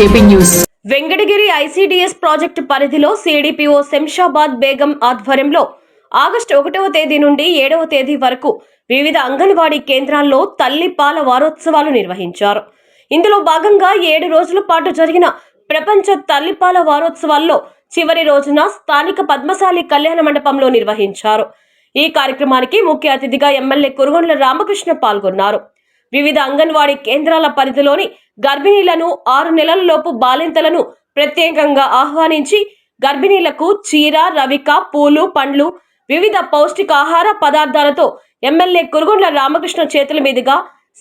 JP news. Venkatagiri ICDS project పరిధిలో CDPO Shamshabad Begum ఆధ్వర్యంలో August ఒకటవ తేదీ నుండి ఏడవ తేదీ వరకు వివిధ అంగన్వాడీ కేంద్రాల్లో తల్లి పాల వారోత్సవాలు నిర్వహించారు. ఇందులో భాగంగా ఏడు రోజుల పాటు జరిగిన ప్రపంచ తల్లిపాల వారోత్సవాల్లో చివరి రోజున స్థానిక పద్మశాలి కళ్యాణ మండపంలో నిర్వహించారు. ఈ కార్యక్రమానికి ముఖ్య అతిథిగా ఎమ్మెల్యే కురుగొండ్ల రామకృష్ణ పాల్గొన్నారు. వివిధ అంగన్వాడీ కేంద్రాల పరిధిలోని గర్భిణీలను ఆరు నెలలలోపు బాలింతలను ప్రత్యేకంగా ఆహ్వానించి గర్భిణీలకు చీర రవిక పూలు పండ్లు వివిధ పౌష్టికాహార పదార్థాలతో ఎమ్మెల్యే కురుగొండ్ల రామకృష్ణ చేతుల మీదుగా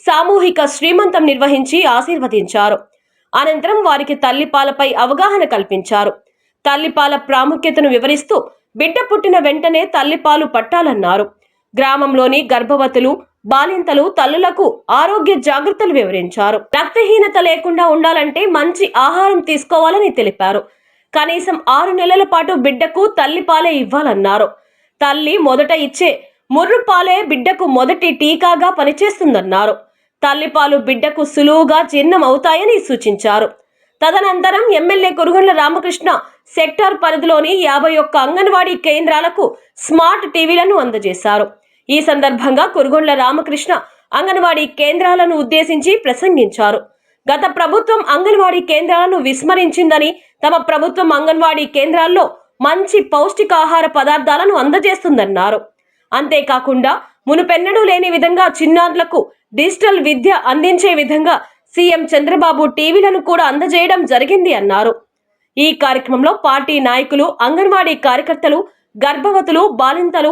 సామూహిక శ్రీమంతం నిర్వహించి ఆశీర్వదించారు. అనంతరం వారికి తల్లిపాలపై అవగాహన కల్పించారు. తల్లిపాల ప్రాముఖ్యతను వివరిస్తూ బిడ్డ పుట్టిన వెంటనే తల్లిపాలు పట్టాలన్నారు. గ్రామంలోని గర్భవతులు బాలింతలు తల్లులకు ఆరోగ్య జాగ్రత్తలు వివరించారు. రక్తహీనత లేకుండా ఉండాలంటే మంచి ఆహారం తీసుకోవాలని తెలిపారు. కనీసం ఆరు నెలల పాటు బిడ్డకు తల్లిపాలే ఇవ్వాలన్నారు. తల్లి మొదట ఇచ్చే ముర్రు పాలే బిడ్డకు మొదటి టీకాగా పనిచేస్తుందన్నారు. తల్లిపాలు బిడ్డకు సులువుగా చిన్నమవుతాయని సూచించారు. తదనంతరం ఎమ్మెల్యే కురుగొండ్ల రామకృష్ణ సెక్టార్ పరిధిలోని యాభై ఒక్క అంగన్వాడీ కేంద్రాలకు స్మార్ట్ టీవీలను అందజేశారు. ఈ సందర్భంగా కురుగొండ్ల రామకృష్ణ అంగన్వాడీ కేంద్రాలను ఉద్దేశించి ప్రసంగించారు. గత ప్రభుత్వం అంగన్వాడీ కేంద్రాలను విస్మరించిందని తమ ప్రభుత్వం అంగన్వాడీ కేంద్రాల్లో మంచి పౌష్టికాహార పదార్థాలను అందజేస్తుందన్నారు. అంతేకాకుండా మునుపెన్నడూ లేని విధంగా చిన్నారులకు డిజిటల్ విద్య అందించే విధంగా సీఎం చంద్రబాబు టీవీలను కూడా అందజేయడం జరిగింది అన్నారు. ఈ కార్యక్రమంలో పార్టీ నాయకులు అంగన్వాడీ కార్యకర్తలు గర్భవతులు బాలింతలు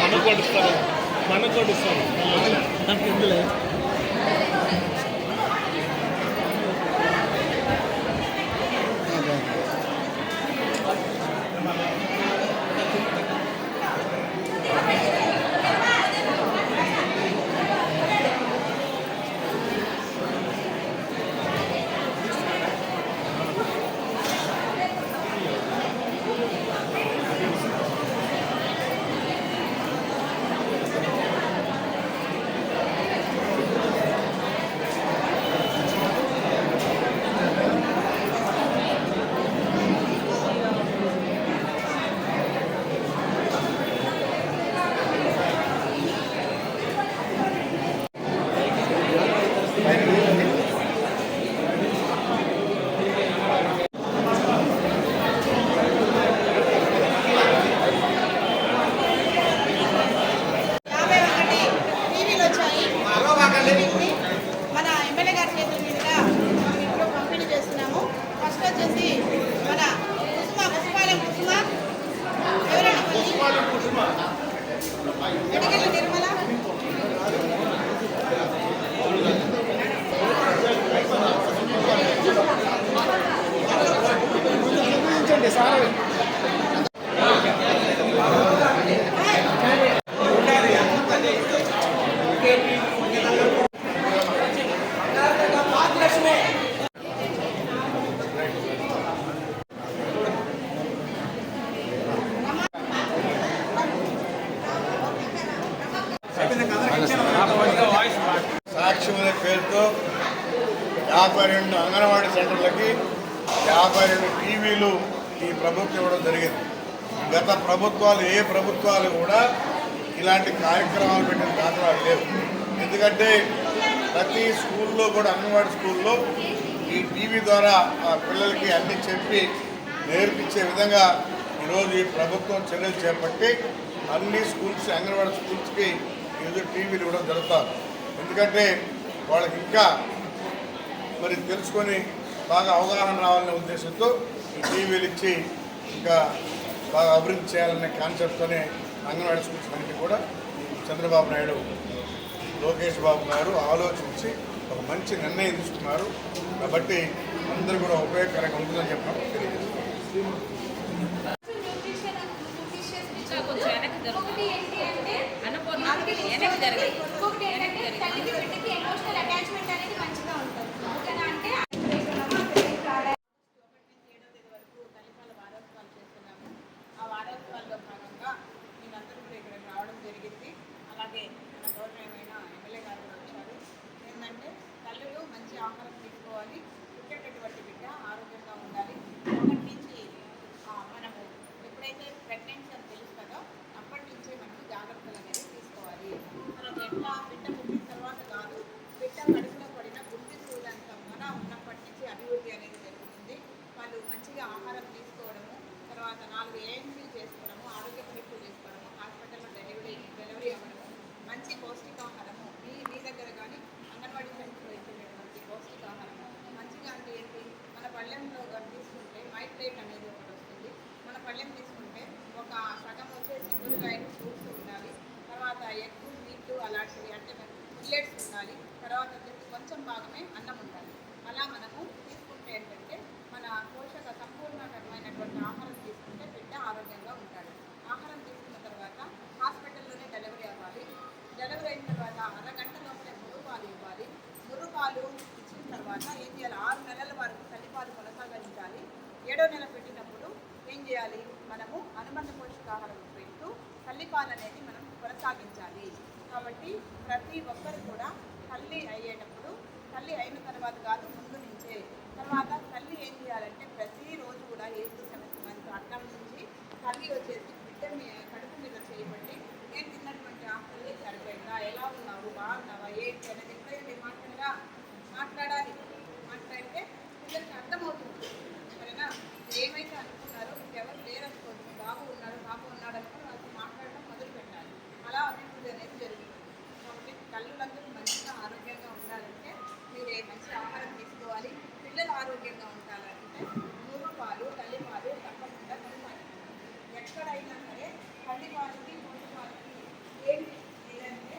మనకొడుస్తారు మనకొడుస్తారు సాక్షిమనే పేరుతో యాభై రెండు అంగన్వాడీ సెంటర్లకి యాభై రెండు టీవీలు ఈ ప్రభుత్వం ఇవ్వడం జరిగింది గత ప్రభుత్వాలు ఏ ప్రభుత్వాలు కూడా ఇలాంటి కార్యక్రమాలు పెట్టిన దాఖలాలు లేవు ఎందుకంటే ప్రతి స్కూల్లో కూడా అంగన్వాడీ స్కూల్లో ఈ టీవీ ద్వారా ఆ పిల్లలకి అన్ని చెప్పి నేర్పించే విధంగా ఈరోజు ఈ ప్రభుత్వం చర్యలు చేపట్టి అన్ని స్కూల్స్ అంగన్వాడీ స్కూల్స్కి ఈరోజు టీవీలు ఇవ్వడం జరుగుతుంది. ఎందుకంటే వాళ్ళకి ఇంకా మరి తెలుసుకొని బాగా అవగాహన రావాలనే ఉద్దేశంతో ఈ టీవీలు ఇచ్చి ఇంకా బాగా అభివృద్ధి చేయాలనే కాన్సెప్ట్తోనే అంగన్వాడీ స్కూల్స్ కూడా చంద్రబాబు నాయుడు లోకేష్ బాబు గారు ఆలోచించి ఒక మంచి నిర్ణయం తీసుకున్నారు కాబట్టి అందరూ కూడా ఉపయోగకరంగా ఉంటుందని చెప్పడం తెలియజేస్తున్నాం కొంచెం వెనక్కి జరుగు. ఒకటి ఏంటి అంటే అన్నపూర్ణ వెనక్కి జరగదు ఇంకొకటి ఏంటంటే తల్లికి బిడ్డకి ఎమోషనల్ అటాచ్మెంట్ అనేది మంచిగా ఉంటుంది ఓకేనా అంటే ఏడో తేదీ వరకు తల్లిపాల వారోత్సవాలు చేస్తున్నాము ఆ వారోత్సవాల్లో భాగంగా మీరందరూ కూడా ఇక్కడ రావడం జరిగింది అలాగే మన గౌరవమైన ఎమ్మెల్యే గారు కూడా వచ్చారు ఏంటంటే తల్లులు మంచి ఆహారం తీసుకోవాలి పుట్టేటటువంటి బిడ్డ ఆరోగ్యంగా ఉండాలి ఒకటి నుంచి ఆ, మనము ఎప్పుడైతే ప్రెగ్నెన్సీ అని తెలుస్తుందో అప్పటి నుంచే మనము జాగ్రత్తలు అనేది తీసుకోవాలి మనం ఎట్లా బిడ్డ పుట్టిన తర్వాత కాదు బిడ్డ కడుపులో పడిన గుండె సూదంతా మన ఉన్నప్పటి నుంచి అభివృద్ధి అనేది జరుగుతుంది వాళ్ళు మంచిగా ఆహారం తీసుకోవడము తర్వాత నాలుగు ఏఎన్సీలు చేసుకోవడము ఆరోగ్య పరీక్షలు చేసుకోవడము హాస్పిటల్లో డెలివరీ డెలివరీ అవ్వడము మంచి పౌష్టికాహారము మీ మీ దగ్గర కానీ అంగన్వాడీ సెంటర్లో ఇచ్చేటటువంటి పౌష్టికాహారము మంచిగా అంటే ఏంటి? మన పళ్ళెంలో కానీ తీసుకుంటే మైట్రేట్ అనేది ఒకటి వస్తుంది. మన పళ్ళెం తీసుకుంటే ఒక సగం వచ్చేసి కూరగాయలు ఫ్రూట్స్ ఉండాలి. తర్వాత ఎగ్ మీట్ అలాంటివి అంటే మిల్లెట్స్ ఉండాలి. తర్వాత వచ్చేసి కొంచెం భాగమే అన్నం ఉండాలి. అలా మనము తీసుకుంటే ఏంటంటే మన పోషక సంపూర్ణకరమైనటువంటి ఆహారం తీసుకుంటే బిడ్డ ఆరోగ్యంగా ఉంటాడు ఆహారం తీసుకున్న తర్వాత హాస్పిటల్లోనే డెలివరీ అవ్వాలి డెలివరీ అయిన తర్వాత అరగంట లోపలే మురుపాలు ఇవ్వాలి మురుపాలు ఇచ్చిన తర్వాత ఏం చేయాలి ఆరు నెలల వరకు తల్లిపాలు కొనసాగించాలి ఏడో నెల పెట్టినప్పుడు ఏం చేయాలి. మనము అనుబంధ పోషకాహారం పెడుతూ తల్లిపాలు అనేది మనం కొనసాగించాలి. కాబట్టి ప్రతి ఒక్కరు కూడా తల్లి అయ్యేటప్పుడు తల్లి అయిన తర్వాత కాదు ముందు నుంచే. తర్వాత తల్లి ఏం చేయాలంటే ప్రతిరోజు కూడా ఎయిత్ సెవెంత్ మంత్ నుంచి తల్లి వచ్చేసి మళ్ళీ వాళ్ళకి ఏంటి లేదంటే